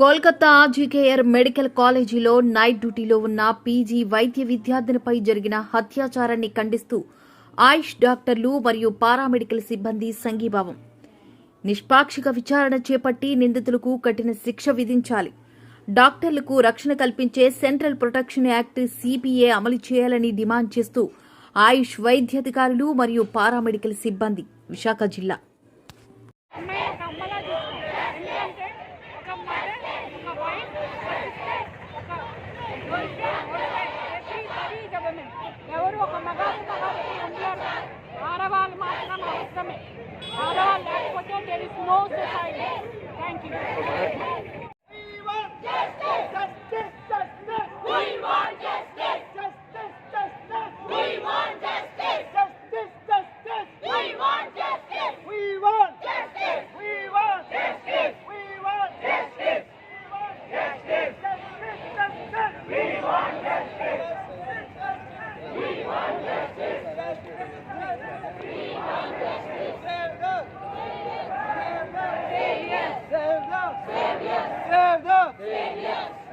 Kolkata GKR medical కాలేజీలో night డ్యూటీలో ఉన్న పీజీ వైద్య విద్యార్థినిపై జరిగిన హత్యాచారాన్ని ఖండిస్తూ ఆయుష్ డాక్టర్లు మరియు పారామెడికల్ సిబ్బంది సంఘీభావం. నిష్పాక్షిక విచారణ చేపట్టి నిందితులకు కఠిన శిక్ష విధించాలి. డాక్టర్లకు రక్షణ కల్పించే సెంట్రల్ ప్రొటెక్షన్ యాక్ట్ సిపిఏ అమలు చేయాలని డిమాండ్ చేస్తూ ఆయుష్ వైద్యాధికారులు మరియు పారామెడికల్ సిబ్బంది విశాఖ జిల్లా అమ్మాయి ఒక అమ్మలా చూసుకోవాలి ఎందుకంటే ఒక మదర్ ఒక వైఫ్ ఒక సిస్టర్ ఎవరు ఒక మగాడు మగాడు ఉండలేరు ఆడవాళ్ళు మాత్రం అవసరమే. ఆడవాళ్ళు లేకపోతే there is no society thank you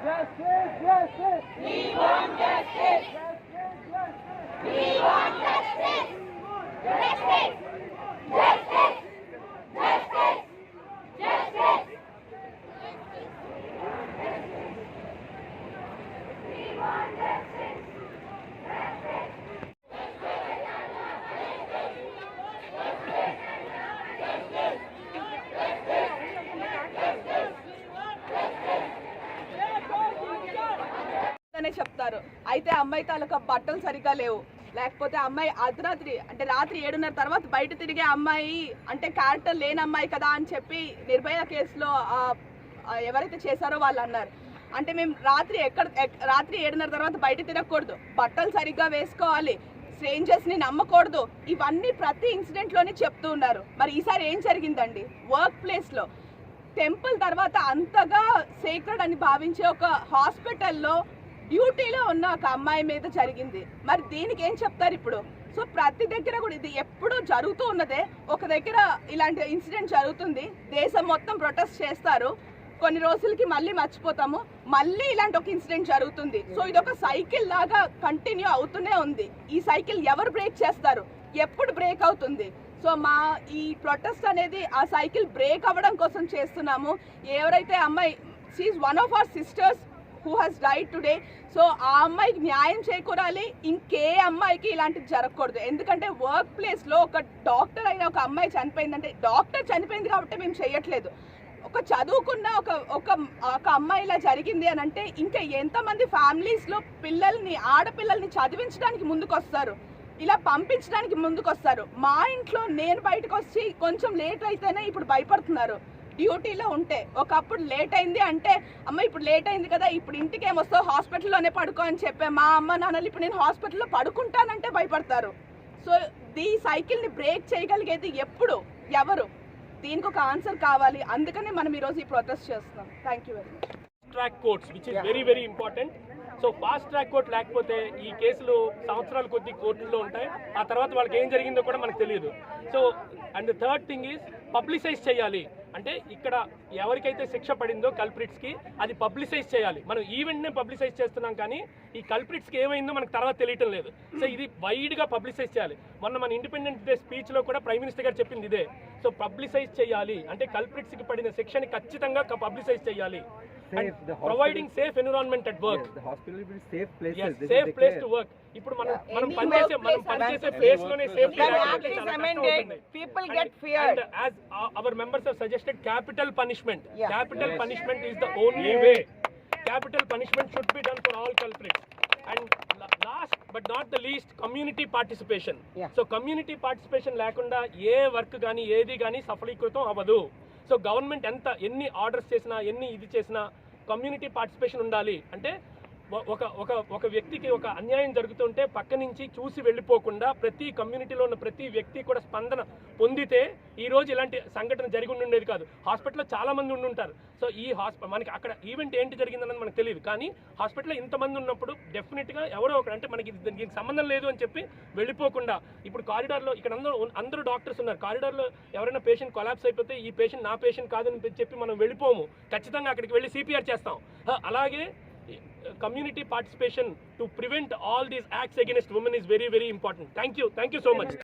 Yes! Yes! Yes! అనే చెప్తారు. అయితే అమ్మాయి తాలూకా బట్టలు సరిగ్గా లేవు. లేకపోతే అమ్మాయి అర్ధరాత్రి అంటే రాత్రి ఏడున్నర తర్వాత బయట తిరిగే అమ్మాయి అంటే క్యారెక్టర్ లేని అమ్మాయి కదా అని చెప్పి నిర్భయ కేసులో ఎవరైతే చేశారో వాళ్ళు అన్నారు. అంటే మేము రాత్రి ఎక్కడ రాత్రి ఏడున్నర తర్వాత బయట తిరగకూడదు బట్టలు సరిగ్గా వేసుకోవాలి. స్ట్రేంజర్స్ని నమ్మకూడదు. ఇవన్నీ ప్రతి ఇన్సిడెంట్లోనే చెప్తూ ఉన్నారు. మరి ఈసారి ఏం జరిగిందండి? వర్క్ ప్లేస్లో టెంపుల్ తర్వాత అంతగా సేక్రెడ్ అని భావించే ఒక హాస్పిటల్లో డ్యూటీలో ఉన్న ఒక అమ్మాయి మీద జరిగింది. మరి దీనికి ఏం చెప్తారు ఇప్పుడు? సో ప్రతి దగ్గర కూడా ఇది ఎప్పుడూ జరుగుతూ ఉన్నదే. ఒక దగ్గర ఇలాంటి ఇన్సిడెంట్ జరుగుతుంది. దేశం మొత్తం ప్రొటెస్ట్ చేస్తారు. కొన్ని రోజులకి మళ్ళీ మర్చిపోతాము. మళ్ళీ ఇలాంటి ఒక ఇన్సిడెంట్ జరుగుతుంది. సో ఇది ఒక సైకిల్ లాగా కంటిన్యూ అవుతూనే ఉంది. ఈ సైకిల్ ఎవరు బ్రేక్ చేస్తారు? ఎప్పుడు బ్రేక్ అవుతుంది? సో మా ఈ ప్రొటెస్ట్ అనేది ఆ సైకిల్ బ్రేక్ అవ్వడం కోసం చేస్తున్నాము. ఎవరైతే అమ్మాయి she one of our sisters who has died today so ఆ అమ్మాయికి న్యాయం చేకూరాలి. ఇంకే అమ్మాయికి ఇలాంటివి జరగకూడదు. ఎందుకంటే వర్క్ ప్లేస్లో ఒక డాక్టర్ అయిన ఒక అమ్మాయి చనిపోయిందంటే డాక్టర్ చనిపోయింది కాబట్టి మేము చేయట్లేదు. ఒక చదువుకున్న ఒక ఒక ఒక అమ్మాయి ఇలా జరిగింది అని అంటే ఇంకా ఎంతమంది ఫ్యామిలీస్లో పిల్లల్ని ఆడపిల్లల్ని చదివించడానికి ముందుకొస్తారు? ఇలా పంపించడానికి ముందుకొస్తారు? మా ఇంట్లో నేను బయటకు వచ్చి కొంచెం లేట్ అయితేనే ఇప్పుడు భయపడుతున్నారు. డ్యూటీలో ఉంటే ఒకప్పుడు లేట్ అయింది అంటే అమ్మ ఇప్పుడు లేట్ అయింది కదా ఇప్పుడు ఇంటికి ఏమొస్తావు? హాస్పిటల్లోనే పడుకో అని చెప్పే మా అమ్మ నాన్నలు ఇప్పుడు నేను హాస్పిటల్లో పడుకుంటానంటే భయపడతారు. సో ఈ సైకిల్ని బ్రేక్ చేయగలిగేది ఎప్పుడు? ఎవరు? దీనికి ఒక ఆన్సర్ కావాలి. అందుకనే మనం ఈరోజు ఈ ప్రొటెస్ట్ చేస్తున్నాం. Thank you very much track courts which is very very important so fast track court లేకపోతే ఈ కేసులు సంవత్సరాల కొద్ది కోర్టుల్లో ఉంటాయి. ఆ తర్వాత వాళ్ళకి ఏం జరిగిందో కూడా మనకు తెలియదు. So and third thing is publicise చేయాలి. అంటే ఇక్కడ ఎవరికైతే శిక్ష పడిందో కల్ప్రిట్స్కి అది పబ్లిసైజ్ చేయాలి. మనం ఈవెంట్నే పబ్లిసైజ్ చేస్తున్నాం కానీ ఈ కల్ప్రిట్స్కి ఏమైందో మనకు తర్వాత తెలియటం లేదు. సో ఇది వైడ్గా పబ్లిసైజ్ చేయాలి. మొన్న మన ఇండిపెండెన్స్ డే స్పీచ్లో కూడా ప్రైమ్ మినిస్టర్ గారు చెప్పింది ఇదే. సో పబ్లిసైజ్ చేయాలి. అంటే కల్ప్రిట్స్కి పడిన శిక్షని ఖచ్చితంగా పబ్లిసైజ్ చేయాలి. Safe, providing safe environment at work Yes, the hospital will be safe places. This is safe place. To work ఇప్పుడు మనం మనం పనిచేసే మనం పనిచేసే ప్లేస్లోనే safety get feared. As our members have suggested capital punishment. Capital punishment is the only way capital punishment should be done for all culprits and last but not the least community participation. So community participation లేకుండా ఏ work కానీ ఏది కానీ సఫలీకృతం అవ్వదు. So government ఎంత ఎన్ని orders చేసినా ఎన్ని ఇది చేసినా కమ్యూనిటీ పార్టిసిపేషన్ ఉండాలి. అంటే ఒక ఒక ఒక వ్యక్తికి ఒక అన్యాయం జరుగుతుంటే పక్క నుంచి చూసి వెళ్ళిపోకుండా ప్రతి కమ్యూనిటీలో ఉన్న ప్రతి వ్యక్తి కూడా స్పందన పొందితే ఈరోజు ఇలాంటి సంఘటన జరిగి ఉండేది కాదు. హాస్పిటల్లో చాలామంది ఉండుంటారు ఉండి ఉంటారు సో ఈ హాస్ప మనకి అక్కడ ఈవెంట్ ఏంటి జరిగిందన్నది మనకు తెలియదు. కానీ హాస్పిటల్లో ఇంతమంది ఉన్నప్పుడు డెఫినెట్గా ఎవరో ఒకరు అంటే మనకి దీనికి సంబంధం లేదు అని చెప్పి వెళ్ళిపోకుండా ఇప్పుడు కారిడార్లో ఇక్కడ అందరూ అందరూ డాక్టర్స్ ఉన్నారు. కారిడార్లో ఎవరైనా పేషెంట్ కొలాప్స్ అయిపోతే ఈ పేషెంట్ నా పేషెంట్ కాదని చెప్పి మనం వెళ్ళిపోము. ఖచ్చితంగా అక్కడికి వెళ్ళి సిపిఆర్ చేస్తాం. అలాగే Uh, community participation to prevent all these acts against women is very very important. Thank you. Thank you so much